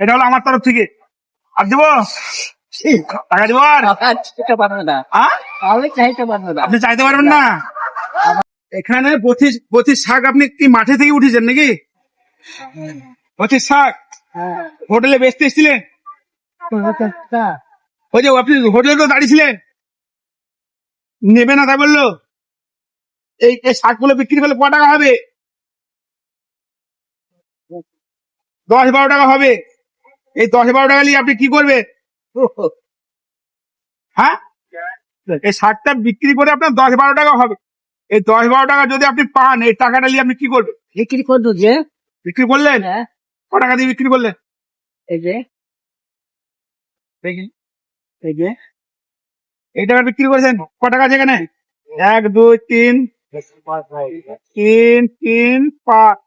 এটা হলো আমার তরফ থেকে। আর দিব? টাকা দিব আর? না আপনি চাইতে পারবেন না? এখানে বতিস বতিস শাক আপনি কি মাঠে থেকে উঠেছেন নাকি? বতিস শাক? হ্যাঁ হোটেলে বেচতে এসেছিলেন? ওই যে আপনি হোটেলে তো দাঁড়িয়েছিলেন। নেবে না তাই বলল। এই এই শাকগুলো বিক্রি করলে ক টাকা হবে? দশ, বারো টাকা হবে। এই দশ বারো টাকা নিয়ে আপনি কি করবে হ্যাঁ? এই শাকটা বিক্রি করে আপনার দশ বারো টাকা হবে। এই দশ বারো টাকা যদি আপনি পান এই টাকাটা নিয়ে আপনি কি করবেন? বিক্রি করব যে। বিক্রি করলেন? হ্যাঁ। ক টাকা দিয়ে বিক্রি করলেন? এই যে। এই যে। এই টাকা বিক্রি করেছেন? ক টাকা আছে এখানে? এক দুই তিন তিন তিন পাঁচ।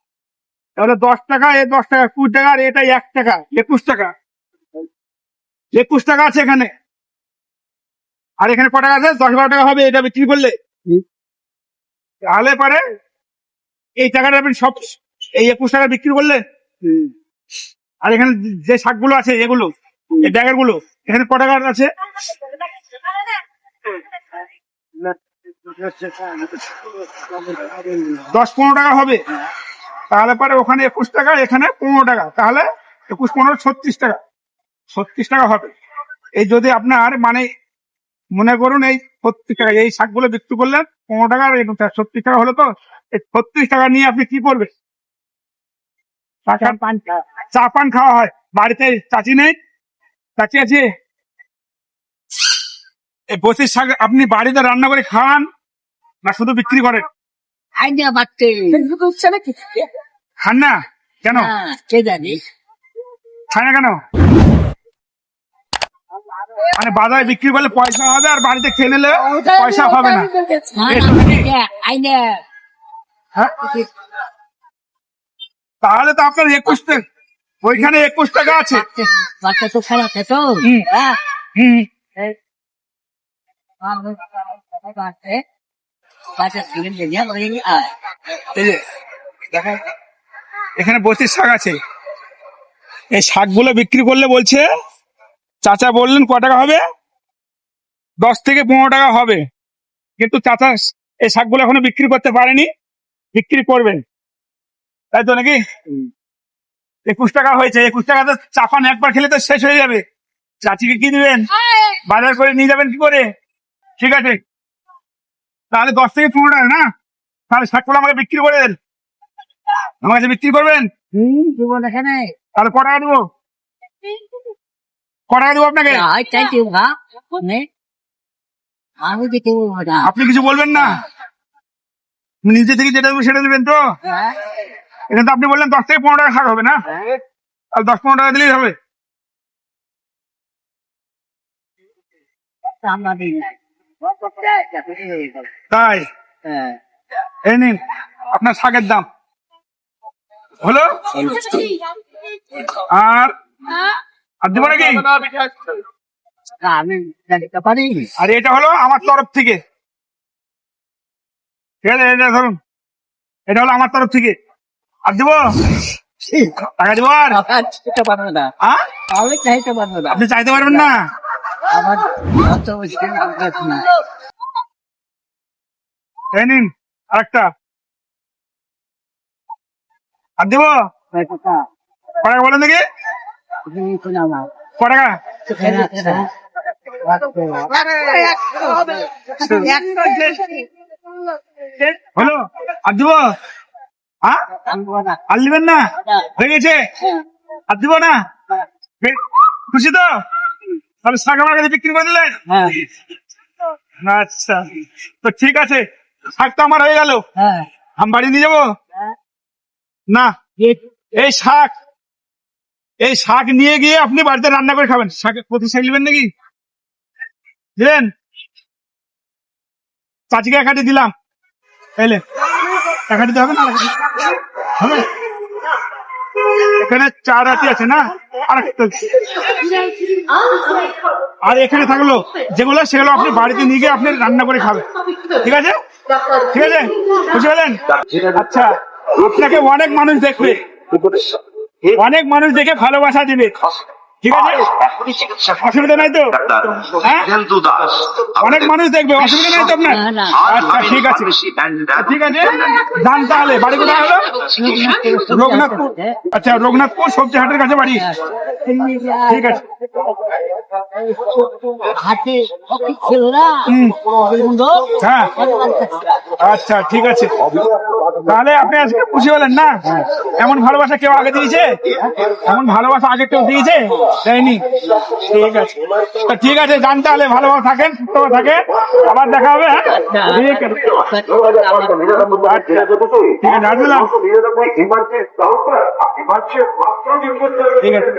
তাহলে দশ টাকা এ দশ টাকা কুড়ি টাকা আর এটা এক টাকা একুশ টাকা। একুশ টাকা আছে এখানে। আর এখানে ক টাকা আছে? দশ বারো টাকা হবে এটা বিক্রি করলে। তাহলে পারে এই টাকাটা আপনি সব এই একুশ টাকা বিক্রি করলেন আর এখানে যে শাকগুলো আছে এগুলো এই ব্যাগেরগুলো এখানে ক টাকা আছে? দশ পনেরো টাকা হবে। তাহলে পরে ওখানে একুশ টাকা এখানে পনেরো টাকা। তাহলে একুশ পনেরো ছত্রিশ টাকা। ছত্রিশ টাকা হবে। এই যদি আপনার মানে মনে করুন এই ছত্রিশ টাকা এই শাকগুলো বিক্রি করলেন পনেরো টাকা ছত্রিশ টাকা হলো তো এই ছত্রিশ টাকা নিয়ে আপনি কি করবেন? চা পান চা পান খাওয়া হয়। বাড়িতে চাচি নেই? চাচি আছে? এই বসির শাক আপনি বাড়িতে রান্না করে খান না শুধু বিক্রি করেন? আইডিয়া বাড়তে। হচ্ছে নাকি? খান কেন? কে জানি খায় না কেন? মানে বাজারে বিক্রি করলে পয়সা হবে আর বাড়িতে খেয়ে নিলে পয়সা হবে না। হ্যাঁ? তাহলে তো আপনার একুশ টাকা ওইখানে একুশ টাকা আছে। বাচ্চা তো খেলাচ্ছে তো। হুম। হ্যাঁ। হুম। আয়। এই যে এখানে বত্রিশ শাক আছে। এই শাকগুলো বিক্রি করলে বলছে চাচা বললেন ক টাকা হবে? দশ থেকে পনেরো টাকা হবে। কিন্তু চাচা এই শাকগুলো এখনও বিক্রি করতে পারেনি। বিক্রি করবেন। তাই তো নাকি? একুশ টাকা হয়েছে। একুশ টাকাতে চাপান একবার খেলে তো শেষ হয়ে যাবে। চাচিকে কি দিবেন? বাজার করে নিয়ে যাবেন কি করে? ঠিক আছে। তাহলে দশ থেকে পনেরো টাকা না? তাহলে শাকগুলো আমাকে বিক্রি করে দেন। আমার কাছে বিক্রি করবেন? এখানে তাহলে ক টাকা দেবো ক টাকা দেবো আপনাকে আপনি কিছু বলবেন না? নিজে থেকে যেটা দেবো সেটা দেবেন তো? এটা তো আপনি বললেন দশ থেকে পনেরো টাকা শাক হবে না? তাহলে দশ পনেরো টাকা দিলেই হবে। আমরা দিই। না তাই? হ্যাঁ। এই নিন আপনার শাকের দাম। হলো? আর? আর দেবো নাকি? আর এটা হলো আমার তরফ থেকে। ঠিক আছে এটা ধরুন। এটা হলো আমার তরফ থেকে। আর দেবো? টাকা দেবো আর? আপনি চাইতে পারবেন না? আমার অত মুশকিল না এই নিন আরেকটা। আর দেবো? ক টাকা? বলেন দেখি। ক টাকা? হলো? আর দেবো? হ্যাঁ আর নেবেন না? হয়ে গেছে? আর দিব না? খুশি তো? তাহলে শাক আমার কাছে বিক্রি করে দিলেন? আচ্ছা তো ঠিক আছে শাক তো আমার হয়ে গেল। আমি বাড়ি নিয়ে যাব? না এই শাক এই শাক নিয়ে গিয়ে আপনি বাড়িতে রান্না করে খাবেন। শাক প্রতি শাক নেবেন নাকি? দিলেন? চাচিকে একাটি দিলাম। তাইলে টাকা দিতে হবে না হবে? এখানে চার আটি আছে না? আর আর এখানে থাকল যেগুলো সেগুলো আপনি বাড়িতে নিয়ে গিয়ে আপনি রান্না করে খাবেন। ঠিক আছে? ঠিক আছে? বুঝতে পারলেন আচ্ছা আপনাকে অনেক মানুষ দেখবে। অনেক মানুষ দেখে ভালোবাসা দিবে। ঠিক আছে? অসুবিধা নাই তো? হ্যাঁ? অনেক মানুষ দেখবে অসুবিধা নাই তো আপনার? না, না। আচ্ছা ঠিক আছে। ঠিক আছে। যান তাহলে বাড়ি কোথায় হলো? রঘুনাথপুর। আচ্ছা রঘুনাথপুর সবজি হাটের কাছে বাড়ি। ঠিক আছে। হাতে হ্যাঁ। আচ্ছা ঠিক আছে। তাহলে আপনি আজকে খুশি হলেন না? এমন ভালোবাসা কেউ আগে দিয়েছে? এমন ভালোবাসা আগে কেউ দিয়েছে? দেয়নি। ঠিক আছে। তা ঠিক আছে যান তাহলে। ভালোভাবে থাকেন সুস্থভাবে থাকেন। আবার দেখা হবে হ্যাঁ? ঠিক আছে। ঠিক আছে রাখলাম ঠিক আছে।